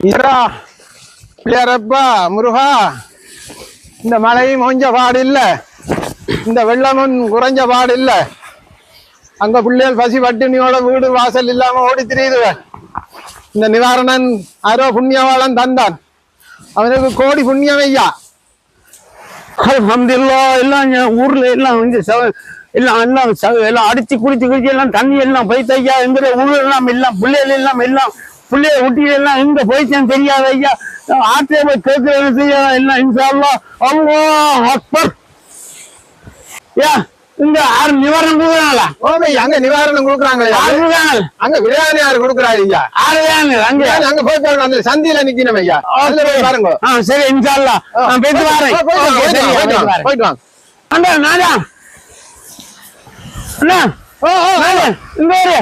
ஈரா பிள்ளையாரப்பா முருகா இந்த மழையும் கொஞ்ச பாடு இந்த வெள்ளமும் குறைஞ்ச பாடு இல்ல அங்க பிள்ளைகள் பசி பட்டினியோட வீடு வாசல் இல்லாம ஓடி திரியுது இந்த நிவாரணன் ஆரோ புண்ணியவாளன் தந்தான். அவனுக்கு கோடி புண்ணியம் ஐயா அல்ஹம்துலில்லா எல்லாம் ஊர்ல எல்லாம் வந்து எல்லாம் எல்லாம் எல்லாம் அடிச்சு குடிச்சு குடிச்சு எல்லாம் தண்ணி எல்லாம் பைத்தையா ஐயா எங்கிற ஊர் எல்லாம் எல்லாம் பிள்ளைகள் எல்லாம் எல்லாம் பிள்ளைய ஊட்டி எல்லாம் எங்க போயிட்டேன்னு தெரியாது ஐயா. ஆட்டே போய் கேட்கறது செய்ய எல்லாம் இன்ஷா அல்லாஹ் அல்லாஹ் அக்பர். யா இந்த ஆறு நிவாரணம் கொடுக்குறாங்களா? ஓமை அங்க நிவாரணம் கொடுக்குறாங்களே அங்க விளையாடியார் கொடுக்குறாரு ஐயா? ஆறு அங்க. அங்க போய் பாருங்க அந்த சந்தியில நிக்கணும் ஐயா. அதுல போய் பாருங்க. சரி இன்ஷா அல்லாஹ் நான் போயிட்டு வரேன். போயிட்டு வாங்க, ஓகே, போயிட்டு வரேன். அண்ணா நானா? அண்ணா ஓ ஓ. இங்க இரு.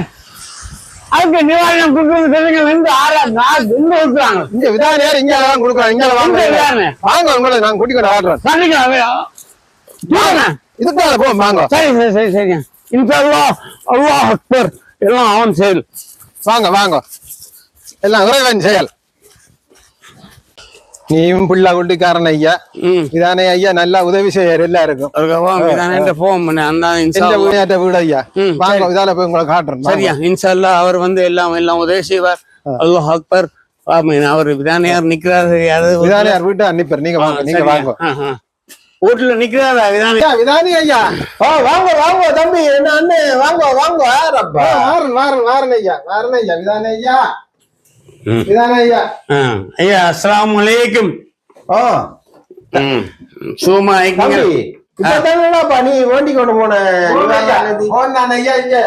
அதுக்கு நிவாரணம் கொடுக்கறது தெரியுங்க வந்து ஆறா நான் இங்க இருக்கிறாங்க இங்க விதானியார் இங்க தான் கொடுக்குறாங்க இங்க வாங்க. வாங்க உங்களை நான் கூட்டிக்கிட்டு ஆடுறேன் பண்ணிக்கலாம் இதுக்காக போ வாங்க. சரி சரி சரி சரி இன்ஷா அல்லாஹ் அல்லாஹ் அக்பர். எல்லாம் அவன் செயல் வாங்க வாங்க. எல்லாம் இறைவன் செயல். நீயும் பிள்ளை குட்டிக்காரன் ஐயா இதானே ஐயா நல்லா உதவி செய்யற எல்லாருக்கும் வீடு ஐயா வாங்க இதால போய் உங்களை காட்டுறேன். சரியா இன்ஷா அல்லாஹ் அவர் வந்து எல்லாம் எல்லாம் உதவி செய்வார் அல்லாஹ் அக்பர் ஆமீன் அவர் விதானியார் நிக்கிறாரு யாரு விதானியார் வீட்டு அனுப்பிடுறேன் நீங்க வாங்க நீங்க வாங்க வீட்டுல நிக்கிறாரா விதானி விதானி ஐயா ஓ வாங்க வாங்க தம்பி என்ன அண்ணன் வாங்க வாங்க வாரன் வாரன் வாரன் ஐயா வாரன் ஐயா விதானி ஐயா ஐயா? அஸ்ஸலாமு அலைக்கும் ஓ. சும்மா இப்பதானேடாப்பா நீ வேண்டி கொண்டு போன ஐயா. இங்க.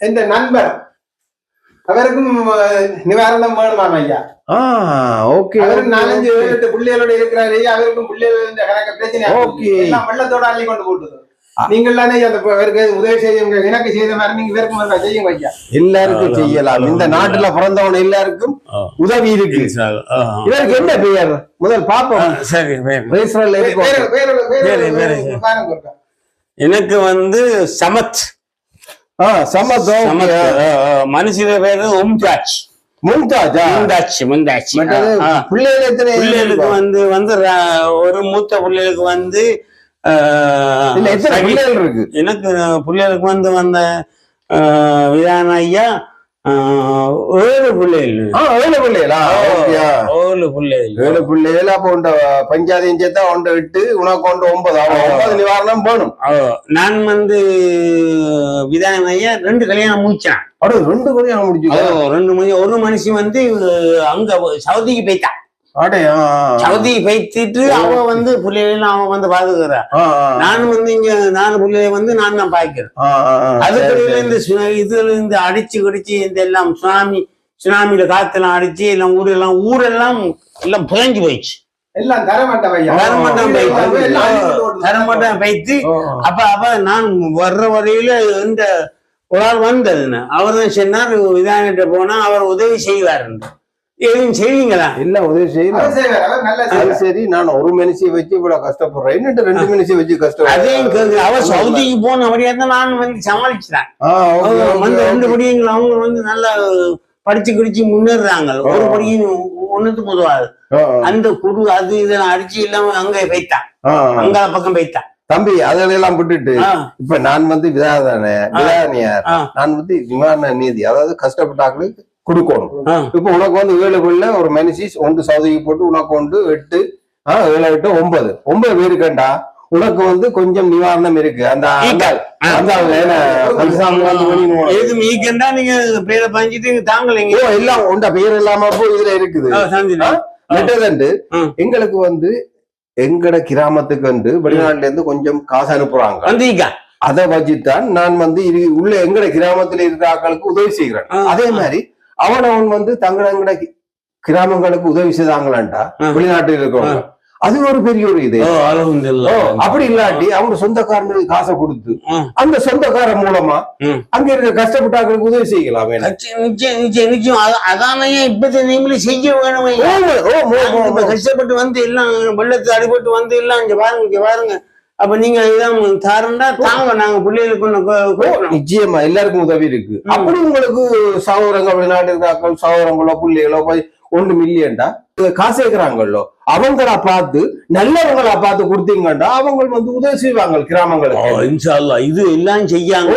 எந்த நண்பர்? அவருக்கும் நிவாரணம் வேணுமாம் ஐயா. ஓகே அவருக்கு நாலஞ்சு பிள்ளைகளோட இருக்கிறாரு ஐயா. அவருக்கும் பிள்ளைகள் கணக்க பிரச்சனை Okay. எல்லாம் வெள்ளத்தோட அள்ளி கொண்டு போட்டுது நீங்கள் தானே அந்த உதவி செய்யுங்க. எனக்கு செய்த மாதிரி நீங்க வேறுக்கும் செய்யுங்க ஐயா. எல்லாருக்கும் செய்யலாம். இந்த நாட்டுல பிறந்தவன் எல்லாருக்கும் உதவி இருக்கு. இவருக்கு என்ன பெயர்? முதல் பாப்போம். சரி. எனக்கு வந்து சமத். சமத் மனுஷில பேரு உம்தாஜ் மும்தாஜா. பிள்ளைகள் எத்தனை பிள்ளைகளுக்கு வந்து வந்து ஒரு மூத்த பிள்ளைகளுக்கு வந்து இருக்கு? எனக்கு பிள்ளைகளுக்கு வந்து வந்த விதான ஐயா ஏழு பிள்ளைகள். ஏழு பிள்ளைகளா? ஏழு பிள்ளைகள். ஏழு பிள்ளைகள் அப்ப உண்ட பஞ்சாயத்தையும் சேர்த்தா ஒன்றை விட்டு உனக்கு ஒன்று ஒன்பது ஒன்பது நிவாரணம் ஓ, நான் வந்து விதான ஐயா ரெண்டு கல்யாணம் முடிச்சேன். அட ரெண்டு கல்யாணம் முடிச்சு ரெண்டு மணி ஒரு மனுஷன் வந்து அங்க சவுதிக்கு போயிட்டா சவுதிக்கு போய்த்திட்டு அவ வந்து பிள்ளைகள் அவன் வந்து ஆ, நானும் வந்து இங்க நாலு பிள்ளைய வந்து நான் தான் பாய்க்கிறேன். அதுக்கடையில. இந்த இதுல இருந்து அடிச்சு கடிச்சு இந்த எல்லாம் சுனாமி சுனாமியில காத்தெல்லாம் அடிச்சு எல்லாம் ஊரெல்லாம் ஊரெல்லாம் எல்லாம் புதஞ்சு போயிடுச்சு. எல்லாம் தரமாட்டோம் ஓ, அப்ப அப்ப நான் வர்ற வரையில இந்த ஒரு ஆள் வந்ததுன்னு. அவர் தான் சொன்னார் விதானிட்ட போனா அவர் உதவி செய்வார் எதுவும் செய்வீங்களா? எல்லாம் உதவி செய்யலாம். சரி நான் ஒரு மனுஷியை வச்சு இவ்வளவு கஷ்டப்படுறேன். என்னட்டு ரெண்டு மனுஷியை வச்சு கேக்குது. அவ சவுதிக்கு போன அப்படியே தான் நான் வந்து சமாளிச்சுட்டேன். வந்து ரெண்டு. படியும் அவங்க வந்து நல்லா படிச்சு கிடிச்சு முன்னேறாங்க ஒரு படியும் ஒண்ணுத்துக்கு உதவாது அந்த குடு அது இதெல்லாம் அடிச்சு இல்லாம அங்க ஆ. அங்க பக்கம் போய்த்தான் தம்பி அதெல்லாம் விட்டுட்டு இப்ப நான் வந்து விதாதானே விதானியார் நான் வந்து நிவாரண நீதி அதாவது கஷ்டப்பட்டாக்களுக்கு கொடுக்கணும். இப்ப உனக்கு வந்து ஏழு பிள்ளை ஒரு மனுஷி ஒன்று சவுதிக்கு போட்டு உனக்கு ஒன்று எட்டு ஆ ஏழு எட்டு ஒன்பது. ஒன்பது பேருக்கண்டா உனக்கு வந்து கொஞ்சம் நிவாரணம் இருக்கு. அந்த நீங்க பேரை பஞ்சிட்டு தாங்கலைங்க? எல்லாம் உண்ட? பேர் இல்லாம அப்போ இதுல இருக்குது. எங்களுக்கு வந்து எங்கட கிராமத்துக்கு வந்து வெளிநாட்டுல இருந்து கொஞ்சம் காசு அனுப்புறாங்க. அதை வச்சுத்தான் நான் வந்து உள்ள எங்கட கிராமத்துல இருக்கிற ஆட்களுக்கு உதவி செய்கிறேன். அதே. மாதிரி அவன் அவன் வந்து தங்களங்கட கி- கிராமங்களுக்கு உதவி செய்தாங்களான்டா. வெளிநாட்டில் இருக்கிறவங்க அது ஒரு பெரிய ஒரு இது அப்படி இல்லாட்டி அவங்க சொந்தக்காரனுக்கு காசை கொடுத்து. அந்த சொந்தக்காரன் மூலமா. அங்க இருக்கிற கஷ்டப்பட்டாக்களுக்கு உதவி செய்யலாம் அதானே இப்ப நீங்களே செய்ய வேணும். கஷ்டப்பட்டு வந்து எல்லாம் வெள்ளத்துல அடிபட்டு வந்து எல்லாம் இங்க பாருங்க இங்க பாருங்க அப்ப நீங்க இதான் தாரண்டா தாங்க நாங்க பிள்ளைகளுக்கு. நிச்சயமா எல்லாருக்கும் உதவி இருக்கு. அப்படி உங்களுக்கு சகோதரங்க வெளிநாட்டு இருக்கிறாக்கள் சகோதரங்களோ பிள்ளைகளோ போய் ஒன்று மில்லியன்டா? காசு கேட்கிறாங்களோ அவங்களா பார்த்து நல்லவங்களா பார்த்து கொடுத்தீங்கடா அவங்க வந்து உதவி செய்வாங்க கிராமங்களுக்கு. இன்ஷா அல்லாஹ். இது எல்லாம் செய்யாங்க.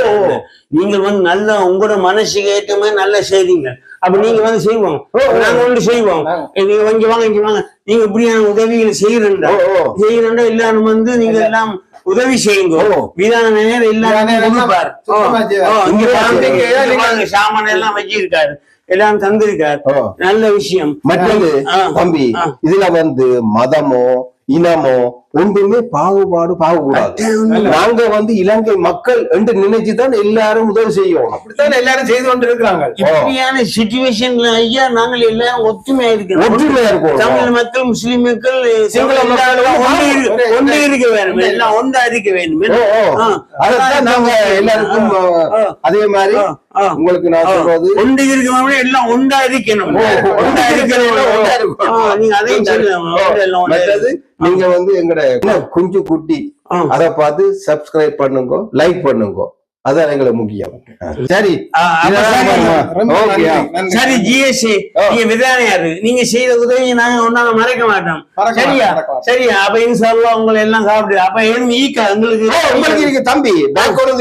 நீங்கள் வந்து நல்ல உங்களோட மனசுக்கு ஏற்ற மாதிரி நல்லா செய்றீங்க. அப்ப நீங்க வந்து செய்வோம். நாங்க ஒன்று செய்வோம். நாங்க- இங்க வாங்க இங்க வாங்க. நீங்க இப்படியான உதவிகளை செய்யறா ஓ, ஓ. செய்யறா எல்லாரும் வந்து நீங்க எல்லாம் உதவி செய்யுங்க. விதான நேரம் பாருங்க, சாமான் எல்லாம் வச்சிருக்காரு. எல்லாம் தந்திருக்காரு. நல்ல விஷயம் மற்றது தம்பி. இதுல வந்து மதமோ இனமோ ஒன்றுமே பாகுபாடு பாகக்கூடாது. நாங்க வந்து இலங்கை மக்கள் என்று நினைச்சுதான் எல்லாரும் உதவி செய்யணும் அப்படித்தான் எல்லாரும் செய்து கொண்டு இருக்கிறாங்க இப்படியான சுச்சுவேஷன்ல ஐயா நாங்கள் எல்லாரும் ஒற்றுமையா இருக்கிறோம். ஒற்றுமையா இருக்கணும் தமிழ் மக்கள் முஸ்லிம் மக்கள் சிங்கள மக்கள் ஒன்று இருக்க வேண்டும். எல்லாம் ஒன்றா இருக்க. ஆ. அதைத்தான் நாங்க எல்லாருக்கும். அதே மாதிரி. உங்களுக்கு நான் சொல்றது ஒன்று இருக்கணும் எல்லாம் ஒன்றா இருக்கணும். ஒன்றா இருக்கணும். நீங்க அதையும் நீங்க வந்து எங்கட குஞ்சு குட்டி. அத பார்த்து சப்ஸ்கிரைப் பண்ணுங்க லைக் பண்ணுங்க அதான் எங்களுக்கு முக்கியம். சரி. சரி. ஓ. நீங்க விதானியாரு. நீங்க செய்த உதவியை நாங்க ஒன்னாங்க மறக்க மாட்டோம். சரியா. சரியா? அப்ப இன்ஷால்லா உங்களை எல்லாம் சாப்பிடு. அப்ப ஏன் ஈக்கா? உங்களுக்கு உங்களுக்கு இருக்கு தம்பி.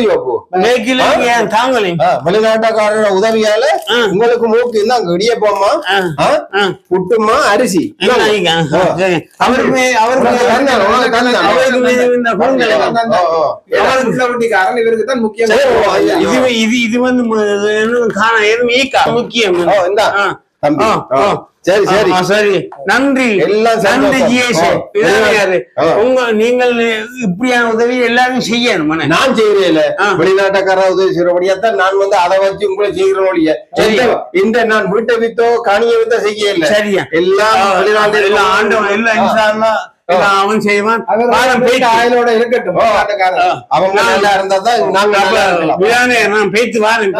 யோப்பு மேக்கில ஏன் தாங்கலையும் வெளிநாட்டுக்காரரோட உதவியால. உங்களுக்கு மூக்கு இடியப்போமா ஆ. ஆ. புட்டுமா? அரிசி. அவருக்கு அவருக்கு. அவருக்கு இவருக்கு தான் முக்கியம். இது இது இது வந்து மு- இது இன்னும் காண எதுவும் ஈக்கா? முக்கியம். சரி சரி. நன்றி. நன்றி ஜிஎஸ். உங்க நீங்கள் இப்படியான உதவி எல்லாரும் செய்யணும். நான் செய்யறேன். வெளிநாட்டுக்கார உதவி செய்யறபடியா தான் நான் வந்து அதை வச்சு உங்களை செய்கிறோம் ஒழிய. இந்த- நான் வீட்டை வித்தோ கனியை வித்தோ செய்ய இல்ல சரியா. எல்லாம் வெளிநாட்டு எல்லாம் ஆண்டவன் எல்லாம் அவன் செய்வான். வாரம் பேச்சு ஆயிலோட இருக்கட்டும். அவங்க நல்லா இருந்தா தான் நாங்க பேச்சு வாரேன்.